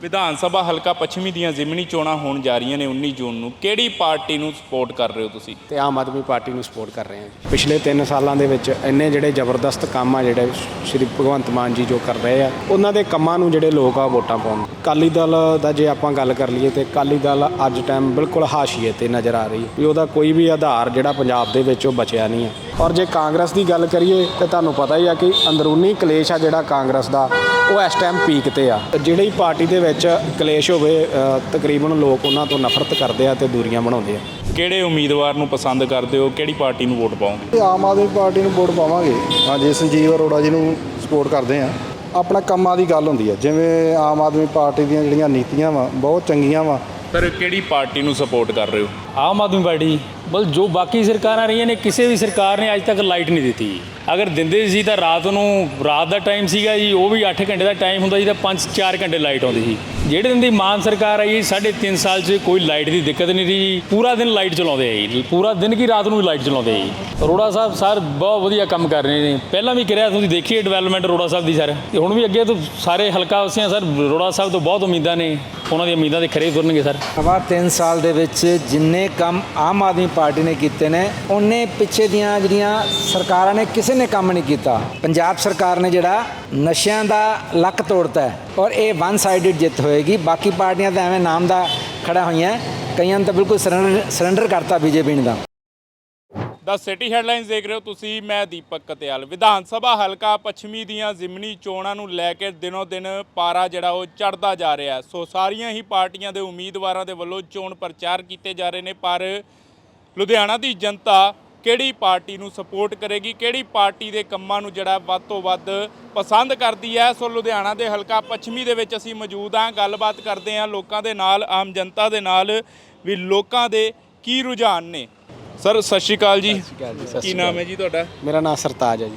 ਵਿਧਾਨ ਸਭਾ ਹਲਕਾ ਪੱਛਮੀ ਦੀਆਂ ਜ਼ਿਮਨੀ ਚੋਣਾਂ ਹੋਣ ਜਾ ਰਹੀਆਂ ਨੇ 19 ਜੂਨ ਨੂੰ। ਕਿਹੜੀ ਪਾਰਟੀ ਨੂੰ ਸਪੋਰਟ ਕਰ ਰਹੇ ਹੋ ਤੁਸੀਂ? ਤੇ ਆਮ ਆਦਮੀ ਪਾਰਟੀ ਨੂੰ ਸਪੋਰਟ ਕਰ ਰਹੇ ਹਾਂ ਜੀ। ਪਿਛਲੇ 3 ਸਾਲਾਂ ਦੇ ਵਿੱਚ ਇੰਨੇ ਜਿਹੜੇ ਜ਼ਬਰਦਸਤ ਕੰਮ ਆ ਜਿਹੜੇ ਸ਼੍ਰੀ ਭਗਵੰਤ ਮਾਨ ਜੀ ਜੋ ਕਰ ਰਹੇ ਆ, ਉਹਨਾਂ ਦੇ ਕੰਮਾਂ ਨੂੰ ਜਿਹੜੇ ਲੋਕ ਆ ਵੋਟਾਂ ਪਾਉਣ। ਅਕਾਲੀ ਦਲ ਦਾ ਜੇ ਆਪਾਂ ਗੱਲ ਕਰ ਲਈਏ ਤੇ ਅਕਾਲੀ ਦਲ ਅੱਜ ਟਾਈਮ ਬਿਲਕੁਲ ਹਾਸ਼ੀਏ ਤੇ ਨਜ਼ਰ ਆ ਰਹੀ ਵੀ ਉਹਦਾ ਕੋਈ ਵੀ ਆਧਾਰ ਜਿਹੜਾ ਪੰਜਾਬ ਦੇ ਵਿੱਚ ਉਹ ਬਚਿਆ ਨਹੀਂ ਹੈ। ਔਰ ਜੇ ਕਾਂਗਰਸ ਦੀ ਗੱਲ ਕਰੀਏ ਤੇ ਤੁਹਾਨੂੰ ਪਤਾ ਹੀ ਆ ਕਿ ਅੰਦਰੂਨੀ ਕਲੇਸ਼ ਆ ਜਿਹੜਾ ਕਾਂਗਰਸ ਦਾ ਉਹ ਇਸ ਟਾਈਮ ਪੀਕ ਤੇ ਆ। ਜਿਹੜੀ ਪਾਰਟੀ ਦੇ ਵਿੱਚ ਕਲੇਸ਼ ਹੋਵੇ ਤਕਰੀਬਨ ਲੋਕ ਉਹਨਾਂ ਤੋਂ ਨਫ਼ਰਤ ਕਰਦੇ ਆ ਤੇ ਦੂਰੀਆਂ ਬਣਾਉਂਦੇ ਆ। ਕਿਹੜੇ ਉਮੀਦਵਾਰ ਨੂੰ ਪਸੰਦ ਕਰਦੇ ਹੋ? ਕਿਹੜੀ ਪਾਰਟੀ ਨੂੰ ਵੋਟ ਪਾਓਗੇ? ਆਮ ਆਦਮੀ ਪਾਰਟੀ ਨੂੰ ਵੋਟ ਪਾਵਾਂਗੇ। ਹਾਂਜੀ ਸੰਜੀਵ ਅਰੋੜਾ ਜੀ ਨੂੰ ਸਪੋਰਟ ਕਰਦੇ ਆ। ਆਪਣਾ ਕੰਮਾਂ ਦੀ ਗੱਲ ਹੁੰਦੀ ਹੈ ਜਿਵੇਂ ਆਮ ਆਦਮੀ ਪਾਰਟੀ ਦੀਆਂ ਜਿਹੜੀਆਂ ਨੀਤੀਆਂ ਵਾ ਬਹੁਤ ਚੰਗੀਆਂ ਵਾ। ਪਰ ਕਿਹੜੀ ਪਾਰਟੀ ਨੂੰ ਸਪੋਰਟ ਕਰ ਰਹੇ ਹੋ? ਆਮ ਆਦਮੀ ਪਾਰਟੀ ਬਲ ਜੋ ਬਾਕੀ ਸਰਕਾਰਾਂ ਰਹੀਆਂ ਨੇ ਕਿਸੇ ਵੀ ਸਰਕਾਰ ਨੇ ਅੱਜ ਤੱਕ ਲਾਈਟ ਨਹੀਂ ਦਿੱਤੀ। ਅਗਰ ਦਿੰਦੇ ਸੀ ਤਾਂ ਰਾਤ ਨੂੰ, ਰਾਤ ਦਾ ਟਾਈਮ ਸੀਗਾ ਜੀ, ਉਹ ਵੀ 8 ਘੰਟੇ ਦਾ ਟਾਈਮ ਹੁੰਦਾ ਸੀ ਤਾਂ 5-4 ਘੰਟੇ ਲਾਈਟ ਆਉਂਦੀ ਸੀ। ਜਿਹੜੇ ਦਿਨ ਦੀ ਮਾਨ ਸਰਕਾਰ ਆਈ, ਸਾਢੇ ਤਿੰਨ ਸਾਲ 'ਚ ਕੋਈ ਲਾਈਟ ਦੀ ਦਿੱਕਤ ਨਹੀਂ ਰਹੀ ਪੂਰਾ ਦਿਨ ਲਾਈਟ ਚਲਾਉਂਦੇ ਆ ਜੀ। ਪੂਰਾ ਦਿਨ ਕੀ ਰਾਤ ਨੂੰ ਲਾਈਟ ਚਲਾਉਂਦੇ ਆ ਜੀ। ਅਰੋੜਾ ਸਾਹਿਬ ਸਰ ਬਹੁਤ ਵਧੀਆ ਕੰਮ ਕਰ ਰਹੇ ਨੇ। ਪਹਿਲਾਂ ਵੀ ਕਰਿਆ ਤੁਸੀਂ ਦੇਖੀਏ ਡਿਵੈਲਪਮੈਂਟ ਅਰੋੜਾ ਸਾਹਿਬ ਦੀ ਸਰ? ਤੇ ਹੁਣ ਵੀ ਅੱਗੇ ਤੋਂ ਸਾਰੇ ਹਲਕਾ ਵਸੀਆਂ ਸਰ, ਅਰੋੜਾ ਸਾਹਿਬ ਤੋਂ ਬਹੁਤ ਉਮੀਦਾਂ ਨੇ। ਉਹਨਾਂ ਦੀਆਂ ਉਮੀਦਾਂ ਦੇ ਖਰੇ ਉਤਰਨਗੇ ਸਰ। ਸਵਾ 3 ਸਾਲ ਦੇ ਵਿੱਚ ਜਿੰਨੇ ਕੰਮ ਆਮ ਆਦਮੀ ਪਾਰਟੀ ਨੇ ਕੀਤੇ ਨੇ, ਉਹਨੇ ਪਿੱਛੇ ਦੀਆਂ ਜਿਹੜੀਆਂ ਸਰਕਾਰਾਂ ਨੇ, ਕਿਸੇ ਨੇ ਕੰਮ ਨਹੀਂ ਕੀਤਾ। ਪੰਜਾਬ ਸਰਕਾਰ ਨੇ ਜਿਹੜਾ ਨਸ਼ਿਆਂ ਦਾ ਲੱਕ ਤੋੜਤਾ ਹੈ ਔਰ ਇਹ ਵਨ ਸਾਈਡਡ ਜਿੱਤ ਹੋਏਗੀ। ਬਾਕੀ ਪਾਰਟੀਆਂ ਤਾਂ ਐਵੇਂ ਨਾਮ ਦਾ ਖੜਾ ਹੋਈਆਂ। ਕਈਆਂ ਨੂੰ ਤਾਂ ਬਿਲਕੁਲ ਸਰੈਂਡਰ ਸਰੈਂਡਰ ਕਰਤਾ ਬੀਜੇਪੀ ਨੇ ਦਾ ਦਾ ਸਿਟੀ ਹੈਡਲਾਈਨਸ ਦੇਖ ਰਹੇ ਹੋ ਤੁਸੀਂ, ਮੈਂ ਦੀਪਕ ਕਤਿਆਲ। ਵਿਧਾਨ ਸਭਾ ਹਲਕਾ ਪੱਛਮੀ ਦੀਆਂ ਜ਼ਿਮਨੀ ਚੋਣਾਂ ਨੂੰ ਲੈ ਕੇ ਦਿਨੋ ਦਿਨ ਪਾਰਾ ਜਿਹੜਾ ਉਹ ਚੜਦਾ ਜਾ ਰਿਹਾ ਸੋ ਸਾਰੀਆਂ ਹੀ ਪਾਰਟੀਆਂ ਦੇ ਉਮੀਦਵਾਰਾਂ ਦੇ ਵੱਲੋਂ ਚੋਣ ਪ੍ਰਚਾਰ ਕੀਤੇ ਜਾ ਰਹੇ ਨੇ, ਪਰ ਲੁਧਿਆਣਾ ਦੀ ਜਨਤਾ ਕਿਹੜੀ ਪਾਰਟੀ ਨੂੰ ਸਪੋਰਟ ਕਰੇਗੀ ਕਿਹੜੀ ਪਾਰਟੀ ਦੇ ਕੰਮਾਂ ਨੂੰ ਜਿਹੜਾ ਵੱਧ ਤੋਂ ਵੱਧ ਪਸੰਦ ਕਰਦੀ ਹੈ। ਸੋ ਲੁਧਿਆਣਾ ਦੇ ਹਲਕਾ ਪੱਛਮੀ ਦੇ ਵਿੱਚ ਅਸੀਂ ਮੌਜੂਦ ਹਾਂ। ਗੱਲਬਾਤ ਕਰਦੇ ਹਾਂ ਲੋਕਾਂ ਦੇ ਨਾਲ ਆਮ ਜਨਤਾ ਦੇ ਨਾਲ ਵੀ ਲੋਕਾਂ ਦੇ ਕੀ ਰੁਝਾਨ ਨੇ। ਸਰ ਸਤਿ ਸ਼੍ਰੀ ਅਕਾਲ ਜੀ। ਕੀ ਨਾਮ ਹੈ ਜੀ ਤੁਹਾਡਾ? ਮੇਰਾ ਨਾਮ ਸਰਤਾਜ ਹੈ ਜੀ।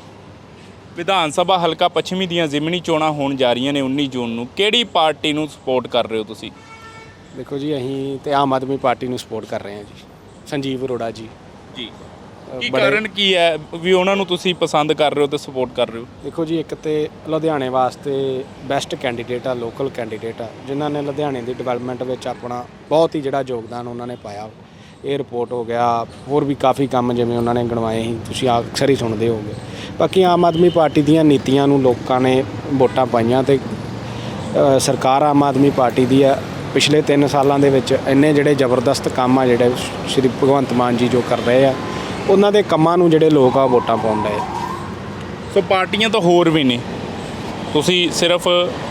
ਵਿਧਾਨ ਸਭਾ ਹਲਕਾ ਪੱਛਮੀ ਦੀਆਂ ਜ਼ਿਮਨੀ ਚੋਣਾਂ ਹੋਣ ਜਾ ਰਹੀਆਂ ਨੇ 19 ਜੂਨ ਨੂੰ। ਕਿਹੜੀ ਪਾਰਟੀ ਨੂੰ ਸਪੋਰਟ ਕਰ ਰਹੇ ਹੋ ਤੁਸੀਂ? ਦੇਖੋ ਜੀ ਅਸੀਂ ਤੇ ਆਮ ਆਦਮੀ ਪਾਰਟੀ ਨੂੰ ਸਪੋਰਟ ਕਰ ਰਹੇ ਹਾਂ ਜੀ। ਸੰਜੀਵ ਅਰੋੜਾ ਜੀ। ਜੀ। ਕੀ ਬੜੇ- ਕਾਰਨ ਕੀ ਹੈ ਵੀ ਉਹਨਾਂ ਨੂੰ ਤੁਸੀਂ ਪਸੰਦ ਕਰ ਰਹੇ ਹੋ ਤੇ ਸਪੋਰਟ ਕਰ ਰਹੇ ਹੋ? ਦੇਖੋ ਜੀ ਇੱਕ ਤੇ ਲੁਧਿਆਣੇ ਵਾਸਤੇ ਬੈਸਟ ਕੈਂਡੀਡੇਟ ਆ ਲੋਕਲ ਕੈਂਡੀਡੇਟ ਆ ਜਿਨ੍ਹਾਂ ਨੇ ਲੁਧਿਆਣੇ ਦੀ ਡਿਵੈਲਪਮੈਂਟ ਵਿੱਚ ਆਪਣਾ ਬਹੁਤ ਹੀ ਜਿਹੜਾ ਯੋਗਦਾਨ ਉਹਨਾਂ ਨੇ ਪਾਇਆ। 에ਅਰਪੋਰਟ ਹੋ ਗਿਆ ਹੋਰ ਵੀ ਕਾਫੀ ਕੰਮ ਜਿਵੇਂ ਉਹਨਾਂ ਨੇ ਗਣਵਾਏ ਸੀ ਤੁਸੀਂ ਅਕਸਰ ਹੀ ਸੁਣਦੇ ਹੋਵੋਗੇ। ਬਾਕੀ ਆਮ ਆਦਮੀ ਪਾਰਟੀ ਦੀਆਂ ਨੀਤੀਆਂ ਨੂੰ ਲੋਕਾਂ ਨੇ ਵੋਟਾਂ ਪਾਈਆਂ ਤੇ ਅ, ਸਰਕਾਰ ਆਮ ਆਦਮੀ ਪਾਰਟੀ ਦੀ ਆ। ਪਿਛਲੇ 3 ਸਾਲਾਂ ਦੇ ਵਿੱਚ ਇੰਨੇ ਜਿਹੜੇ ਜ਼ਬਰਦਸਤ ਕੰਮ ਆ ਜਿਹੜੇ ਸ਼੍ਰੀ ਭਗਵੰਤ ਮਾਨ ਜੀ ਜੋ ਕਰ ਰਹੇ ਆ ਉਹਨਾਂ ਦੇ ਕੰਮਾਂ ਨੂੰ ਜਿਹੜੇ ਲੋਕ ਆ ਵੋਟਾਂ ਪਾਉਣ ਡਏ ਸੋ ਪਾਰਟੀਆਂ ਤਾਂ ਹੋਰ ਵੀ ਨੇ। ਤੁਸੀਂ ਸਿਰਫ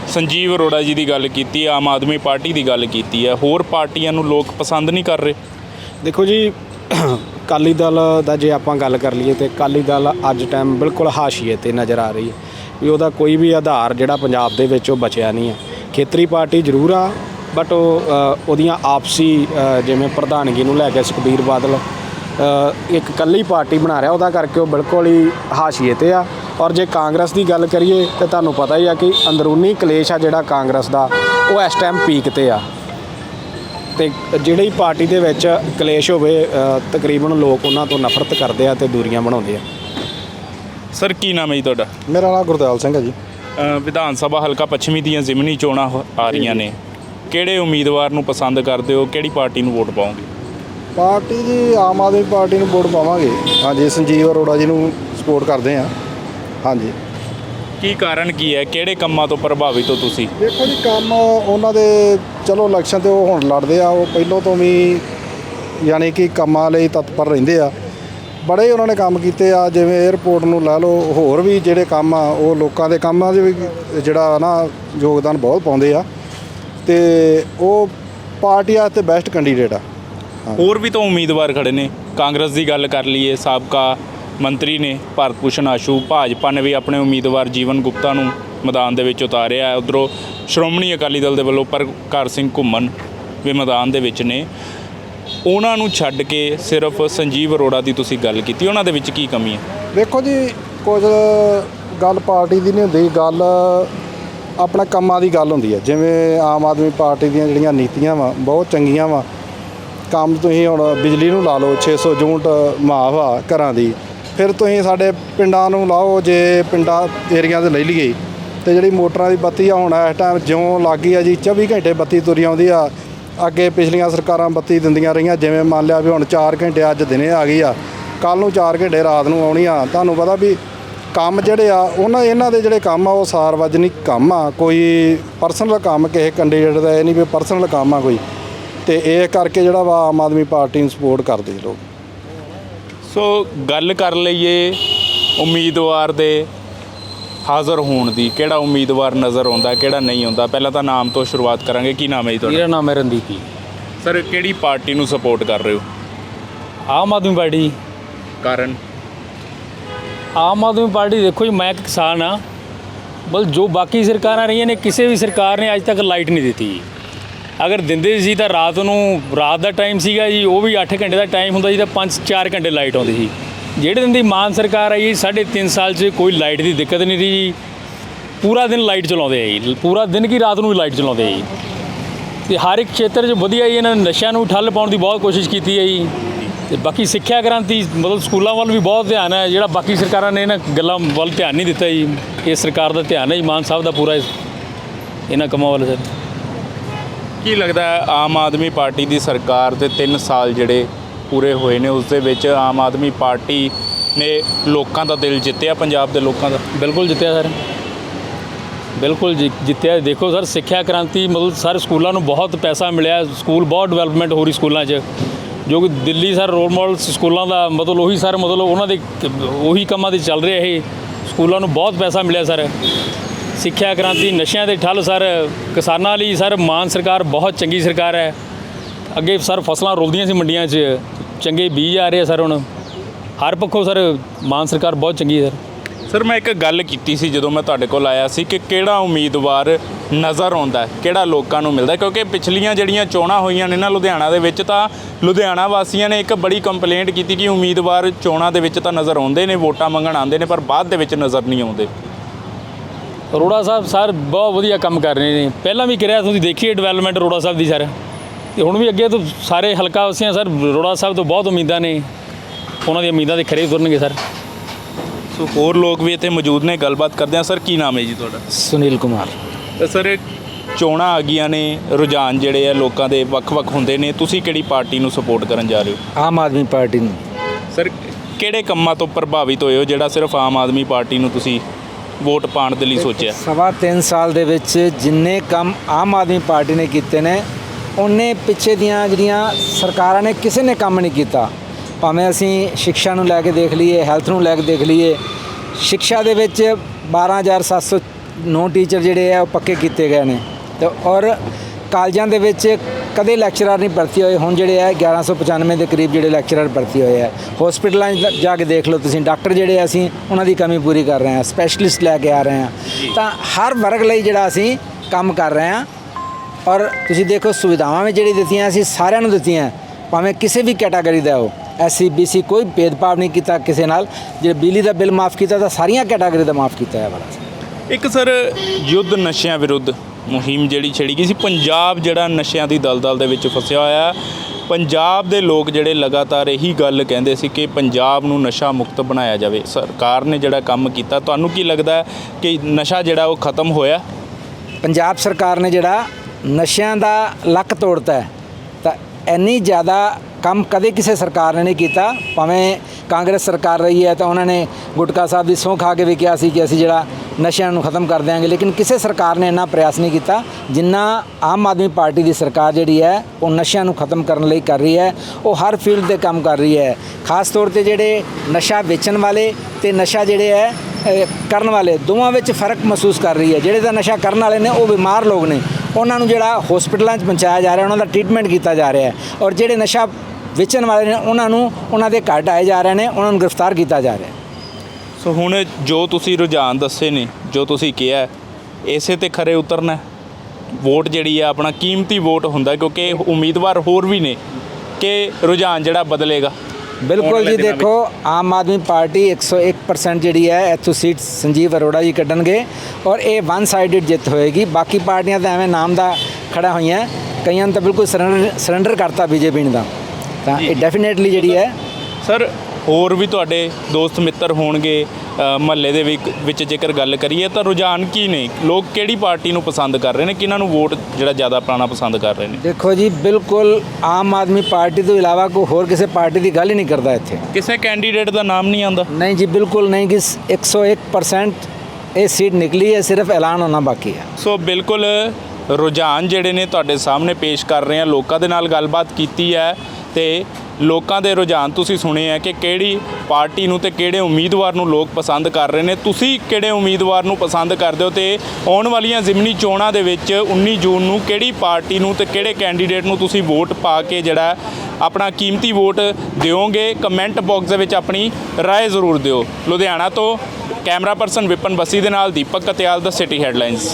ਸੰਜੀਵ ਅਰੋੜਾ ਜੀ ਦੀ ਗੱਲ ਕੀਤੀ ਆਮ ਆਦਮੀ ਪਾਰਟੀ ਦੀ ਗੱਲ ਕੀਤੀ ਹੈ। ਹੋਰ ਪਾਰਟੀਆਂ ਨੂੰ ਲੋਕ ਪਸੰਦ ਨਹੀਂ ਕਰ ਰਹੇ। ਦੇਖੋ ਜੀ ਅਕਾਲੀ ਦਲ ਦਾ ਜੇ ਆਪਾਂ ਗੱਲ ਕਰ ਲਈਏ ਤੇ ਅਕਾਲੀ ਦਲ ਅੱਜ ਟਾਈਮ ਬਿਲਕੁਲ ਹਾਸ਼ੀਏ ਤੇ ਨਜ਼ਰ ਆ ਰਹੀ ਹੈ ਵੀ ਉਹਦਾ ਕੋਈ ਵੀ ਆਧਾਰ ਜਿਹੜਾ ਪੰਜਾਬ ਦੇ ਵਿੱਚ ਉਹ ਬਚਿਆ ਨਹੀਂ ਹੈ। ਖੇਤਰੀ ਪਾਰਟੀ ਜ਼ਰੂਰ ਆ ਬਟ ਉਹ ਉਹਦੀਆਂ ਆਪਸੀ ਜਿਵੇਂ ਪ੍ਰਧਾਨਗੀ ਨੂੰ ਲੈ ਕੇ ਸੁਖਬੀਰ ਬਾਦਲ ਇੱਕ ਇਕੱਲੀ ਪਾਰਟੀ ਬਣਾ ਰਿਹਾ ਉਹਦਾ ਕਰਕੇ ਉਹ ਬਿਲਕੁਲ ਹੀ ਹਾਸ਼ੀਏ ਤੇ ਆ। ਔਰ ਜੇ ਕਾਂਗਰਸ ਦੀ ਗੱਲ ਕਰੀਏ ਤੇ ਤੁਹਾਨੂੰ ਪਤਾ ਹੀ ਆ ਕਿ ਅੰਦਰੂਨੀ ਕਲੇਸ਼ ਆ ਜਿਹੜਾ ਕਾਂਗਰਸ ਦਾ ਉਹ ਇਸ ਟਾਈਮ ਪੀਕ ਤੇ ਆ। ਤੇ ਜਿਹੜੀ ਪਾਰਟੀ ਦੇ ਵਿੱਚ ਕਲੇਸ਼ ਹੋਵੇ ਤਕਰੀਬਨ ਲੋਕ ਉਹਨਾਂ ਤੋਂ ਨਫ਼ਰਤ ਕਰਦੇ ਆ ਤੇ ਦੂਰੀਆਂ ਬਣਾਉਂਦੇ ਆ। ਸਰ ਕੀ ਨਾਮ ਹੈ ਜੀ ਤੁਹਾਡਾ? ਮੇਰਾ ਨਾਮ ਗੁਰਦਿਆਲ ਸਿੰਘ ਹੈ ਜੀ। ਵਿਧਾਨ ਸਭਾ ਹਲਕਾ ਪੱਛਮੀ ਦੀਆਂ ਜ਼ਿਮਨੀ ਚੋਣਾਂ ਹੋ- ਆ ਰਹੀਆਂ ਨੇ। ਕਿਹੜੇ ਉਮੀਦਵਾਰ ਨੂੰ ਪਸੰਦ ਕਰਦੇ ਹੋ? ਕਿਹੜੀ ਪਾਰਟੀ ਨੂੰ ਵੋਟ ਪਾਓਗੇ? ਪਾਰਟੀ ਜੀ ਆਮ ਆਦਮੀ ਪਾਰਟੀ ਨੂੰ ਵੋਟ ਪਾਵਾਂਗੇ। ਹਾਂਜੀ ਸੰਜੀਵ ਅਰੋੜਾ ਜੀ ਨੂੰ ਸਪੋਰਟ ਕਰਦੇ ਆ ਹਾਂਜੀ। ਕੀ ਕਾਰਨ ਕੀ ਹੈ? ਕਿਹੜੇ ਕੰਮਾਂ ਤੋਂ ਪ੍ਰਭਾਵਿਤ ਹੋ ਤੁਸੀਂ? ਦੇਖੋ ਜੀ ਕੰਮ ਉਹਨਾਂ ਦੇ ਚਲੋ ਇਲੈਕਸ਼ਨ ਤੇ ਉਹ ਹੁਣ ਲੜਦੇ ਆ ਉਹ ਪਹਿਲਾਂ ਤੋਂ ਵੀ ਯਾਨੀ ਕਿ ਕੰਮਾਂ ਲਈ ਤਤਪਰ ਰਹਿੰਦੇ ਆ। ਬੜੇ ਉਹਨਾਂ ਨੇ ਕੰਮ ਕੀਤੇ ਆ ਜਿਵੇਂ 에ਅਰਪੋਰਟ ਨੂੰ ਲਾ ਲਓ ਹੋਰ ਵੀ ਜਿਹੜੇ ਕੰਮ ਆ ਉਹ ਲੋਕਾਂ ਦੇ ਕੰਮਾਂ 'ਚ ਵੀ ਜਿਹੜਾ ਨਾ ਯੋਗਦਾਨ ਬਹੁਤ ਪਾਉਂਦੇ ਆ। ਤੇ ਉਹ ਪਾਰਟੀ ਵਾਸਤੇ ਬੈਸਟ ਕੈਂਡੀਡੇਟ ਆ। ਹੋਰ ਵੀ ਤਾਂ ਉਮੀਦਵਾਰ ਖੜੇ ਨੇ। ਕਾਂਗਰਸ ਦੀ ਗੱਲ ਕਰ ਲਈਏ ਸਾਬਕਾ ਮੰਤਰੀ ਨੇ ਭਾਰਤ ਭੂਸ਼ਣ ਆਸ਼ੂ ਭਾਜਪਾ ਨੇ ਵੀ ਆਪਣੇ ਉਮੀਦਵਾਰ ਜੀਵਨ ਗੁਪਤਾ ਨੂੰ ਮੈਦਾਨ ਦੇ ਵਿੱਚ ਉਤਾਰਿਆ ਉਧਰੋਂ ਸ਼੍ਰੋਮਣੀ ਅਕਾਲੀ ਦਲ ਦੇ ਵੱਲੋਂ ਪ੍ਰਕਾਰ ਸਿੰਘ ਘੁੰਮਣ ਵੀ ਮੈਦਾਨ ਦੇ ਵਿੱਚ ਨੇ। ਉਹਨਾਂ ਨੂੰ ਛੱਡ ਕੇ ਸਿਰਫ ਸੰਜੀਵ ਅਰੋੜਾ ਦੀ ਤੁਸੀਂ ਗੱਲ ਕੀਤੀ ਉਹਨਾਂ ਦੇ ਵਿੱਚ ਕੀ ਕਮੀ ਹੈ? ਦੇਖੋ ਜੀ ਕੁਝ ਗੱਲ ਪਾਰਟੀ ਦੀ ਨਹੀਂ ਹੁੰਦੀ ਗੱਲ ਆਪਣਾ ਕੰਮਾਂ ਦੀ ਗੱਲ ਹੁੰਦੀ ਹੈ। ਜਿਵੇਂ ਆਮ ਆਦਮੀ ਪਾਰਟੀ ਦੀਆਂ ਜਿਹੜੀਆਂ ਨੀਤੀਆਂ ਵਾ ਬਹੁਤ ਚੰਗੀਆਂ ਵਾ ਕੰਮ ਤੁਸੀਂ ਹੁਣ ਬਿਜਲੀ ਨੂੰ ਲਾ ਲਓ 600 ਯੂਨਿਟ ਮਾਫ ਆ ਘਰਾਂ ਦੀ। ਫਿਰ ਤੁਸੀਂ ਸਾਡੇ ਪਿੰਡਾਂ ਨੂੰ ਲਾਓ, ਜੇ ਪਿੰਡਾਂ, ਏਰੀਆ ਦੇ ਲੈ ਲਈਏ। ਤੇ ਜਿਹੜੀ ਮੋਟਰਾਂ ਦੀ ਬੱਤੀ ਆ, ਹੁਣ ਇਸ ਟਾਈਮ ਜਿਉਂ ਲੱਗ ਗਈ ਆ ਜੀ 24 ਘੰਟੇ ਬੱਤੀ ਤੁਰੀ ਆਉਂਦੀ ਆ। ਅੱਗੇ ਪਿਛਲੀਆਂ ਸਰਕਾਰਾਂ ਬੱਤੀ ਦਿੰਦੀਆਂ ਰਹੀਆਂ, ਜਿਵੇਂ ਮੰਨ ਲਿਆ ਵੀ ਹੁਣ 4 ਘੰਟੇ ਅੱਜ ਦਿਨੇ ਆ ਗਈ ਆ। ਕੱਲ ਨੂੰ 4 ਘੰਟੇ, ਰਾਤ ਨੂੰ ਆਉਣੀ ਆ। ਤੁਹਾਨੂੰ ਪਤਾ ਵੀ ਕੰਮ ਜਿਹੜੇ ਆ, ਉਹਨਾਂ, ਇਹਨਾਂ ਦੇ ਜਿਹੜੇ ਕੰਮ ਆ, ਉਹ ਸਾਰਵਜਨਿਕ ਕੰਮ ਆ। ਕੋਈ ਪਰਸਨਲ ਕੰਮ, ਕਿਸੇ ਕੈਂਡੀਡੇਟ ਦਾ ਇਹ ਨਹੀਂ ਵੀ ਪਰਸਨਲ ਕੰਮ ਆ ਕੋਈ। ਤੇ ਇਹ ਕਰਕੇ ਜਿਹੜਾ ਵਾ ਆਮ ਆਦਮੀ ਪਾਰਟੀ ਨੂੰ ਸਪੋਰਟ ਕਰਦੇ ਲੋਕ। ਸੋ ਗੱਲ ਕਰ ਲਈਏ ਉਮੀਦਵਾਰ ਦੇ ਹਾਜ਼ਰ ਹੋਣ ਦੀ। ਕਿਹੜਾ ਉਮੀਦਵਾਰ ਨਜ਼ਰ ਆਉਂਦਾ ਕਿਹੜਾ ਨਹੀਂ ਆਉਂਦਾ? ਪਹਿਲਾਂ ਤਾਂ ਨਾਮ ਤੋਂ ਸ਼ੁਰੂਆਤ ਕਰਾਂਗੇ। ਕੀ ਨਾਮ ਹੈ ਜੀ ਤੁਹਾਡਾ? ਮੇਰਾ ਨਾਮ ਹੈ ਰਣਦੀਪ ਜੀ। ਸਰ ਕਿਹੜੀ ਪਾਰਟੀ ਨੂੰ ਸਪੋਰਟ ਕਰ ਰਹੇ ਹੋ? ਆਮ ਆਦਮੀ ਪਾਰਟੀ। ਕਾਰਨ? ਆਮ ਆਦਮੀ ਪਾਰਟੀ ਦੇਖੋ ਜੀ ਮੈਂ ਇੱਕ ਕਿਸਾਨ ਆ ਬਲ ਜੋ ਬਾਕੀ ਸਰਕਾਰਾਂ ਰਹੀਆਂ ਨੇ ਕਿਸੇ ਵੀ ਸਰਕਾਰ ਨੇ ਅੱਜ ਤੱਕ ਲਾਈਟ ਨਹੀਂ ਦਿੱਤੀ। ਜੀ। ਅਗਰ ਦਿੰਦੇ ਸੀ ਤਾਂ ਰਾਤ ਨੂੰ, ਰਾਤ ਦਾ ਟਾਈਮ ਸੀਗਾ ਜੀ, ਉਹ ਵੀ 8 ਘੰਟੇ ਦਾ ਟਾਈਮ ਹੁੰਦਾ ਸੀ ਤਾਂ 5-4 ਘੰਟੇ ਲਾਈਟ ਆਉਂਦੀ ਸੀ। ਜਿਹੜੇ ਦਿਨ ਦੀ ਮਾਨ ਸਰਕਾਰ ਆਈ, ਸਾਢੇ ਤਿੰਨ ਸਾਲ 'ਚ ਕੋਈ ਲਾਈਟ ਦੀ ਦਿੱਕਤ ਨਹੀਂ ਰਹੀ ਜੀ। ਪੂਰਾ ਦਿਨ ਲਾਈਟ ਚਲਾਉਂਦੇ ਆ ਜੀ। ਪੂਰਾ ਦਿਨ ਕੀ ਰਾਤ ਨੂੰ ਵੀ ਲਾਈਟ ਚਲਾਉਂਦੇ ਆ ਜੀ। ਤੇ ਹਰ ਇੱਕ ਖੇਤਰ 'ਚ ਵਧੀਆ ਜੀ, ਇਹਨਾਂ ਨੇ ਨਸ਼ਿਆਂ ਨੂੰ ਠੱਲ ਪਾਉਣ ਦੀ ਬਹੁਤ ਕੋਸ਼ਿਸ਼ ਕੀਤੀ ਹੈ ਜੀ ਤੇ ਬਾਕੀ ਸਿੱਖਿਆ ਕ੍ਰਾਂਤੀ, ਮਤਲਬ ਸਕੂਲਾਂ ਵੱਲ ਵੀ ਬਹੁਤ ਧਿਆਨ ਹੈ, ਜਿਹੜਾ ਬਾਕੀ ਸਰਕਾਰਾਂ ਨੇ ਇਹਨਾਂ ਗੱਲਾਂ ਵੱਲ ਧਿਆਨ ਨਹੀਂ ਦਿੱਤਾ ਜੀ। ਇਹ ਸਰਕਾਰ ਦਾ ਧਿਆਨ ਹੈ ਜੀ, ਮਾਨ ਸਾਹਿਬ ਦਾ ਪੂਰਾ ਇਹਨਾਂ ਕੰਮਾਂ ਵੱਲ। ਸਰ ਕੀ ਲੱਗਦਾ ਹੈ, ਆਮ ਆਦਮੀ ਪਾਰਟੀ ਦੀ ਸਰਕਾਰ ਦੇ 3 ਸਾਲ ਜਿਹੜੇ ਪੂਰੇ ਹੋਏ ਨੇ, ਉਸ ਦੇ ਵਿੱਚ ਆਮ ਆਦਮੀ ਪਾਰਟੀ ਨੇ ਲੋਕਾਂ ਦਾ ਦਿਲ ਜਿੱਤਿਆ, ਪੰਜਾਬ ਦੇ ਲੋਕਾਂ ਦਾ? ਬਿਲਕੁਲ ਜਿੱਤਿਆ, ਸਰ। ਬਿਲਕੁਲ ਜਿ- ਜਿੱਤਿਆ। ਦੇਖੋ, ਸਰ, ਸਿੱਖਿਆ ਕ੍ਰਾਂਤੀ ਮਤਲਬ ਸਰ, ਸਕੂਲਾਂ ਨੂੰ ਬਹੁਤ ਪੈਸਾ ਮਿਲਿਆ। ਸਕੂਲ ਬਹੁਤ ਡਿਵੈਲਪਮੈਂਟ ਹੋ ਰਹੀ ਸਕੂਲਾਂ 'ਚ। ਜੋ ਕਿ ਦਿੱਲੀ ਸਰ, ਰੋਲ ਮਾਡਲ ਸਕੂਲਾਂ ਦਾ ਮਤਲਬ ਉਹੀ ਸਰ, ਮਤਲਬ ਉਹਨਾਂ ਦੇ ਉਹੀ ਕੰਮਾਂ ਦੇ ਚੱਲ ਰਿਹਾ ਇਹ। ਸਕੂਲਾਂ ਨੂੰ ਬਹੁਤ ਪੈਸਾ ਮਿਲਿਆ, ਸਰ। ਸਿੱਖਿਆ ਕ੍ਰਾਂਤੀ ਨਸ਼ਿਆਂ ਦੇ ਠੱਲ ਸਰ। ਕਿਸਾਨਾਂ ਲਈ ਸਰ ਮਾਨ ਸਰਕਾਰ ਬਹੁਤ ਚੰਗੀ ਸਰਕਾਰ ਹੈ। ਅੱਗੇ ਸਰ ਫਸਲਾਂ ਰੁਲਦੀਆਂ ਸੀ ਮੰਡੀਆਂ 'ਚ। ਚੰਗੇ ਬੀਜ ਆ ਰਹੇ ਆ ਸਰ ਹੁਣ। ਹਰ ਪੱਖੋਂ ਸਰ ਮਾਨ ਸਰਕਾਰ ਬਹੁਤ ਚੰਗੀ ਹੈ ਸਰ। ਸਰ ਮੈਂ ਇੱਕ ਗੱਲ ਕੀਤੀ ਸੀ ਜਦੋਂ ਮੈਂ ਤੁਹਾਡੇ ਕੋਲ ਆਇਆ ਸੀ ਕਿ ਕਿਹੜਾ ਉਮੀਦਵਾਰ ਨਜ਼ਰ ਆਉਂਦਾ ਹੈ, ਕਿਹੜਾ ਲੋਕਾਂ ਨੂੰ ਮਿਲਦਾ ਕਿਉਂਕਿ ਪਿਛਲੀਆਂ ਜਿਹੜੀਆਂ ਚੋਣਾਂ ਹੋਈਆਂ ਨੇ ਨਾ ਲੁਧਿਆਣਾ ਦੇ ਵਿੱਚ ਤਾਂ ਲੁਧਿਆਣਾ ਵਾਸੀਆਂ ਨੇ ਇੱਕ ਬੜੀ ਕੰਪਲੇਂਟ ਕੀਤੀ ਕਿ ਉਮੀਦਵਾਰ ਚੋਣਾਂ ਦੇ ਵਿੱਚ ਤਾਂ ਨਜ਼ਰ ਆਉਂਦੇ ਨੇ ਵੋਟਾਂ ਮੰਗਣ ਆਉਂਦੇ ਨੇ ਪਰ ਬਾਅਦ ਦੇ ਵਿੱਚ ਨਜ਼ਰ ਨਹੀਂ ਆਉਂਦੇ। ਅਰੋੜਾ ਸਾਹਿਬ ਸਰ ਬਹੁਤ ਵਧੀਆ ਕੰਮ ਕਰ ਰਹੇ ਨੇ। ਪਹਿਲਾਂ ਵੀ ਕਰਿਆ ਤੁਸੀਂ ਦੇਖੀਏ ਡਿਵੈਲਪਮੈਂਟ ਅਰੋੜਾ ਸਾਹਿਬ ਦੀ ਸਰ। ਤੇ ਹੁਣ ਵੀ ਅੱਗੇ ਤੋਂ ਸਾਰੇ ਹਲਕਾ ਵਾਸੀਆਂ ਸਰ ਅਰੋੜਾ ਸਾਹਿਬ ਤੋਂ ਬਹੁਤ ਉਮੀਦਾਂ ਨੇ। ਉਹਨਾਂ ਦੀਆਂ ਉਮੀਦਾਂ ਦੇ ਖਰੇ ਉਤਰਨਗੇ ਸਰ। ਸੋ ਹੋਰ ਲੋਕ ਵੀ ਇੱਥੇ ਮੌਜੂਦ ਨੇ ਗੱਲਬਾਤ ਕਰਦੇ ਆ ਸਰ ਕੀ ਨਾਮ ਹੈ ਜੀ ਤੁਹਾਡਾ? ਸੁਨੀਲ ਕੁਮਾਰ। ਤਾਂ ਸਰ ਚੋਣਾਂ ਆ ਗਈਆਂ ਨੇ ਰੁਝਾਨ ਜਿਹੜੇ ਆ ਲੋਕਾਂ ਦੇ ਵੱਖ-ਵੱਖ ਹੁੰਦੇ ਨੇ। ਤੁਸੀਂ ਕਿਹੜੀ ਪਾਰਟੀ ਨੂੰ ਸਪੋਰਟ ਕਰਨ ਜਾ ਰਹੇ ਹੋ? ਆਮ ਆਦਮੀ ਪਾਰਟੀ ਨੂੰ। ਸਰ ਕਿਹੜੇ ਕੰਮਾਂ ਤੋਂ ਪ੍ਰਭਾਵਿਤ ਹੋਏ ਹੋ? ਜਿਹੜਾ ਸਿਰਫ ਆਮ ਆਦਮੀ ਪਾਰਟੀ ਨੂੰ ਤੁਸੀਂ ਵੋਟ ਪਾਉਣ ਦੇ ਲਈ ਸੋਚਿਆ। ਸਵਾ ਤਿੰਨ ਸਾਲ ਦੇ ਵਿੱਚ ਜਿੰਨੇ ਕੰਮ ਆਮ ਆਦਮੀ ਪਾਰਟੀ ਨੇ ਕੀਤੇ ਨੇ ਉਹਨੇ ਪਿੱਛੇ ਦੀਆਂ ਜਿਹੜੀਆਂ ਸਰਕਾਰਾਂ ਨੇ ਕਿਸੇ ਨੇ ਕੰਮ ਨਹੀਂ ਕੀਤਾ। ਭਾਵੇਂ ਅਸੀਂ ਸਿੱਖਿਆ ਨੂੰ ਲੈ ਕੇ ਦੇਖ ਲਈਏ ਹੈਲਥ ਨੂੰ ਲੈ ਕੇ ਦੇਖ ਲਈਏ ਸਿੱਖਿਆ ਦੇ ਵਿੱਚ 12709 ਟੀਚਰ ਜਿਹੜੇ ਆ ਉਹ ਪੱਕੇ ਕੀਤੇ ਗਏ ਨੇ। ਤੇ ਔਰ ਕਾਲਜਾਂ ਦੇ ਵਿੱਚ ਕਦੇ ਲੈਕਚਰਰ ਨਹੀਂ ਭਰਤੀ ਹੋਏ। ਹੁਣ ਜਿਹੜੇ ਆ 1195 ਦੇ ਕਰੀਬ ਜਿਹੜੇ ਲੈਕਚਰਰ ਭਰਤੀ ਹੋਏ ਆ। ਹਸਪੀਟਲਾਂ 'ਚ ਜਾ ਕੇ ਦੇਖ ਲਓ ਤੁਸੀਂ ਡਾਕਟਰ ਜਿਹੜੇ ਆ ਅਸੀਂ ਉਹਨਾਂ ਦੀ ਕਮੀ ਪੂਰੀ ਕਰ ਰਹੇ ਹਾਂ ਸਪੈਸ਼ਲਿਸਟ ਲੈ ਕੇ ਆ ਰਹੇ ਹਾਂ ਤਾਂ ਹਰ ਵਰਗ ਲਈ ਜਿਹੜਾ ਅਸੀਂ ਕੰਮ ਕਰ ਰਹੇ ਹਾਂ ਔਰ ਤੁਸੀਂ ਦੇਖੋ ਸੁਵਿਧਾਵਾਂ ਵੀ ਜਿਹੜੀ ਦਿੱਤੀਆਂ ਅਸੀਂ ਸਾਰਿਆਂ ਨੂੰ ਦਿੱਤੀਆਂ। ਭਾਵੇਂ ਕਿਸੇ ਵੀ ਕੈਟਾਗਰੀ ਦਾ ਹੋ ਐਸਸੀ ਬੀਸੀ ਕੋਈ ਭੇਦਭਾਵ ਨਹੀਂ ਕੀਤਾ ਕਿਸੇ ਨਾਲ। ਜੇ ਬਿਜਲੀ ਦਾ ਬਿੱਲ ਮਾਫ ਕੀਤਾ ਤਾਂ ਸਾਰੀਆਂ ਕੈਟਾਗਰੀ ਦਾ ਮਾਫ ਕੀਤਾ ਹੈ ਵਾਲਾ ਇੱਕ ਸਰ ਯੁੱਧ ਨਸ਼ਿਆਂ ਵਿਰੁੱਧ। ਮੁਹਿੰਮ ਜਿਹੜੀ ਛੇੜੀ ਗਈ ਸੀ। ਪੰਜਾਬ ਜਿਹੜਾ ਨਸ਼ਿਆਂ ਦੀ ਦਲਦਲ ਦੇ ਵਿੱਚ ਫਸਿਆ ਹੋਇਆ ਹੈ। ਪੰਜਾਬ ਦੇ ਲੋਕ ਜਿਹੜੇ ਲਗਾਤਾਰ ਇਹੀ ਗੱਲ ਕਹਿੰਦੇ ਸੀ ਕਿ ਪੰਜਾਬ ਨੂੰ ਨਸ਼ਾ ਮੁਕਤ ਬਣਾਇਆ ਜਾਵੇ। ਸਰਕਾਰ ਨੇ ਜਿਹੜਾ ਕੰਮ ਕੀਤਾ, ਤੁਹਾਨੂੰ ਕੀ ਲੱਗਦਾ ਕਿ ਨਸ਼ਾ ਜਿਹੜਾ ਉਹ ਖਤਮ ਹੋਇਆ? ਪੰਜਾਬ ਸਰਕਾਰ ਨੇ ਜਿਹੜਾ ਨਸ਼ਿਆਂ ਦਾ ਲੱਕ ਤੋੜਤਾ ਤਾਂ ਇੰਨੀ ਜ਼ਿਆਦਾ ਕੰਮ ਕਦੇ ਕਿਸੇ ਸਰਕਾਰ ਨੇ ਨਹੀਂ ਕੀਤਾ, ਭਾਵੇਂ ਕਾਂਗਰਸ ਸਰਕਾਰ ਰਹੀ ਹੈ ਤਾਂ ਉਹਨਾਂ ਨੇ ਗੁਟਕਾ ਸਾਹਿਬ ਦੀ ਸਹੁੰ ਖਾ ਕੇ ਵੀ ਕਿਹਾ ਸੀ ਕਿ ਅਸੀਂ ਜਿਹੜਾ ਨਸ਼ਿਆਂ ਨੂੰ ਖਤਮ ਕਰ ਦਿਆਂਗੇ, ਲੇਕਿਨ ਕਿਸੇ ਸਰਕਾਰ ਨੇ ਇੰਨਾ ਪ੍ਰਯਾਸ ਨਹੀਂ ਕੀਤਾ, ਜਿੰਨਾ ਆਮ ਆਦਮੀ ਪਾਰਟੀ ਦੀ ਸਰਕਾਰ ਜਿਹੜੀ ਹੈ, ਉਹ ਨਸ਼ਿਆਂ ਨੂੰ ਖਤਮ ਕਰਨ ਲਈ ਕਰ ਰਹੀ ਹੈ, ਉਹ ਹਰ ਫੀਲਡ ਤੇ ਕੰਮ ਕਰ ਰਹੀ ਹੈ। ਖਾਸ ਤੌਰ ਤੇ ਜਿਹੜੇ ਨਸ਼ਾ ਵੇਚਣ ਵਾਲੇ ਤੇ ਨਸ਼ਾ ਜਿਹੜੇ ਹੈ ਕਰਨ ਵਾਲੇ, ਦੋਵਾਂ ਵਿੱਚ ਫ਼ਰਕ ਮਹਿਸੂਸ ਕਰ ਰਹੀ ਹੈ। ਜਿਹੜੇ ਤਾਂ ਨਸ਼ਾ ਕਰਨ ਵਾਲੇ ਨੇ, ਉਹ ਬਿਮਾਰ ਲੋਕ ਨੇ। ਉਹਨਾਂ ਨੂੰ ਜਿਹੜਾ ਹਸਪੀਟਲਾਂ 'ਚ ਪਹੁੰਚਾਇਆ ਜਾ ਰਿਹਾ, ਉਹਨਾਂ ਦਾ ਟ੍ਰੀਟਮੈਂਟ ਕੀਤਾ ਜਾ ਰਿਹਾ ਹੈ ਔਰ ਜਿਹੜੇ ਨਸ਼ਾ ਵੇਚਣ ਵਾਲੇ ਨੇ, ਉਹਨਾਂ ਨੂੰ ਉਹਨਾਂ ਦੇ ਘਰ ਢਾਏ ਜਾ ਰਹੇ ਨੇ, ਉਹਨਾਂ ਨੂੰ ਗ੍ਰਿਫਤਾਰ ਕੀਤਾ ਜਾ ਰਿਹਾ ਸੋ ਹੁਣ ਜੋ ਤੁਸੀਂ ਰੁਝਾਨ ਦੱਸੇ ਨੇ, ਜੋ ਤੁਸੀਂ ਕਿਹਾ ਇਸੇ ਤੇ ਖਰੇ ਉਤਰਨਾ ਵੋਟ ਜਿਹੜੀ ਆ, ਆਪਣਾ ਕੀਮਤੀ ਵੋਟ ਹੁੰਦਾ ਕਿਉਂਕਿ ਉਮੀਦਵਾਰ ਹੋਰ ਵੀ ਨੇ ਕਿ ਰੁਝਾਨ ਜਿਹੜਾ ਬਦਲੇਗਾ। ਬਿਲਕੁਲ ਜੀ। ਦੇਖੋ ਆਮ ਆਦਮੀ ਪਾਰਟੀ 101% ਜਿਹੜੀ ਹੈ ਇੱਥੋਂ ਸੀਟ ਸੰਜੀਵ ਅਰੋੜਾ ਜੀ ਕੱਢਣਗੇ ਔਰ ਇਹ ਵਨ ਸਾਈਡਡ ਜਿੱਤ ਹੋਏਗੀ। ਬਾਕੀ ਪਾਰਟੀਆਂ ਤਾਂ ਐਵੇਂ ਨਾਮ ਦਾ ਖੜਾ ਹੋਈਆਂ। ਕਈਆਂ ਨੇ ਤਾਂ ਬਿਲਕੁਲ ਸਰੈਂਡਰ ਸਰੈਂਡਰ ਕਰਤਾ ਬੀਜੇਪੀ ਨੇ ਤਾਂ। ਤਾਂ ਇਹ ਡੈਫੀਨੇਟਲੀ ਜਿਹੜੀ ਹੈ ਸਰ ਹੋਰ ਵੀ ਤੁਹਾਡੇ ਦੋਸਤ ਮਿੱਤਰ ਹੋਣਗੇ ਮਹੱਲੇ ਦੇ ਵਿੱਚ ਜੇਕਰ ਗੱਲ ਕਰੀਏ ਤਾਂ ਰੁਝਾਨ ਕੀ ਨੇ? ਲੋਕ ਕਿਹੜੀ ਪਾਰਟੀ ਨੂੰ ਪਸੰਦ ਕਰ ਰਹੇ ਨੇ ਕਿਹਨਾਂ ਨੂੰ ਵੋਟ ਜਿਹੜਾ ਜ਼ਿਆਦਾ ਪਾਣਾ ਪਸੰਦ ਕਰ ਰਹੇ ਨੇ? ਦੇਖੋ ਜੀ ਬਿਲਕੁਲ ਆਮ ਆਦਮੀ ਪਾਰਟੀ ਤੋਂ ਇਲਾਵਾ ਕੋਈ ਹੋਰ ਕਿਸੇ ਪਾਰਟੀ ਦੀ ਗੱਲ ਹੀ ਨਹੀਂ ਕਰਦਾ ਇੱਥੇ। ਕਿਸੇ ਕੈਂਡੀਡੇਟ ਦਾ ਨਾਮ ਨਹੀਂ ਆਉਂਦਾ? ਨਹੀਂ ਜੀ ਬਿਲਕੁਲ ਨਹੀਂ ਕਿ 101% ਇਹ ਸੀਟ ਨਿਕਲੀ ਹੈ ਸਿਰਫ ਐਲਾਨ ਹੋਣਾ ਬਾਕੀ ਹੈ। ਸੋ ਬਿਲਕੁਲ ਰੁਝਾਨ ਜਿਹੜੇ ਨੇ ਤੁਹਾਡੇ ਸਾਹਮਣੇ ਪੇਸ਼ ਕਰ ਰਹੇ ਆ ਲੋਕਾਂ ਦੇ ਨਾਲ ਗੱਲਬਾਤ ਕੀਤੀ ਹੈ ਤੇ ਲੋਕਾਂ ਦੇ ਰੁਝਾਨ ਤੁਸੀਂ ਸੁਣੇ ਆ ਕਿ ਕਿਹੜੀ ਪਾਰਟੀ ਨੂੰ ਤੇ ਕਿਹੜੇ ਉਮੀਦਵਾਰ ਨੂੰ ਲੋਕ ਪਸੰਦ ਕਰ ਰਹੇ ਨੇ ਤੁਸੀਂ ਕਿਹੜੇ ਉਮੀਦਵਾਰ ਨੂੰ ਪਸੰਦ ਕਰਦੇ ਹੋ ਤੇ ਆਉਣ ਵਾਲੀਆਂ ਜ਼ਿਮਨੀ ਚੋਣਾਂ ਦੇ ਵਿੱਚ 19 ਜੂਨ ਨੂੰ ਕਿਹੜੀ ਪਾਰਟੀ ਨੂੰ ਤੇ ਕਿਹੜੇ ਕੈਂਡੀਡੇਟ ਨੂੰ ਤੁਸੀਂ ਵੋਟ ਪਾ ਕੇ ਜਿਹੜਾ ਆਪਣਾ ਕੀਮਤੀ ਵੋਟ ਦਿਓਗੇ ਕਮੈਂਟ ਬਾਕਸ ਦੇ ਵਿੱਚ ਆਪਣੀ رائے ਜ਼ਰੂਰ ਦਿਓ ਲੁਧਿਆਣਾ ਤੋਂ ਕੈਮਰਾ ਪਰਸਨ ਵਿਪਨ ਬਸੀ ਦੇ ਨਾਲ ਦੀਪਕ ਕਤਿਆਲ ਦਾ ਸਿਟੀ ਹੈਡਲਾਈਨਸ